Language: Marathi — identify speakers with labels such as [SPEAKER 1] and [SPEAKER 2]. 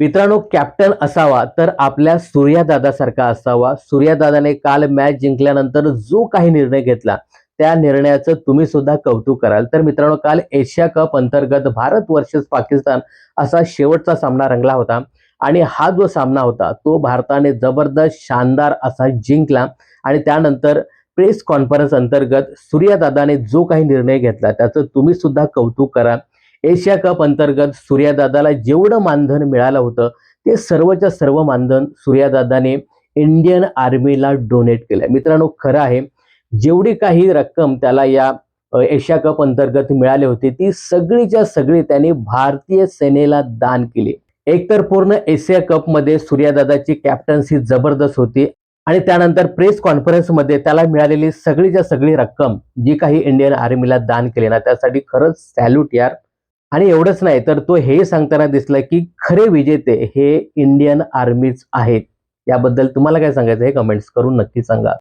[SPEAKER 1] मित्रांनो कॅप्टन असावा तर आपल्या सूर्यादादासारखा असावा. सूर्यादादाने काल मॅच जिंकल्यानंतर जो काही निर्णय घेतला त्या निर्णयाचं तुम्ही सुद्धा कौतुक कराल. तर मित्रांनो काल एशिया कप अंतर्गत भारत वर्सेस पाकिस्तान असा शेवटचा सामना रंगला होता. आणि हा जो सामना होता तो भारताने जबरदस्त शानदार असा जिंकला. आणि त्यानंतर प्रेस कॉन्फरन्स अंतर्गत सूर्यादादाने जो काही निर्णय घेतला त्याचं तुम्ही सुद्धा कौतुक कराल एशिया कप अंतर्गत सूर्यादादाला जेवढं मानधन मिळालं होतं ते सर्वच्या सर्व मानधन सूर्यादादाने इंडियन आर्मीला डोनेट केलं. मित्रांनो खरं आहे जेवढी काही रक्कम त्याला या एशिया कप अंतर्गत मिळाली होती ती सगळीच्या सगळी त्याने भारतीय सेनेला दान केली. एकतर पूर्ण एशिया कपमध्ये सूर्यादादाची कॅप्टन्सी जबरदस्त होती आणि त्यानंतर प्रेस कॉन्फरन्समध्ये त्याला मिळालेली सगळीच्या सगळी रक्कम जी काही इंडियन आर्मीला दान केली ना त्यासाठी खरंच सॅल्यूट यार. आणि एवढंच नाही तर तो हे सांगताना दिसला की खरे विजेते हे इंडियन आर्मीच आहेत. याबद्दल तुम्हाला काय सांगायचं हे कमेंट्स करून नक्की सांगा.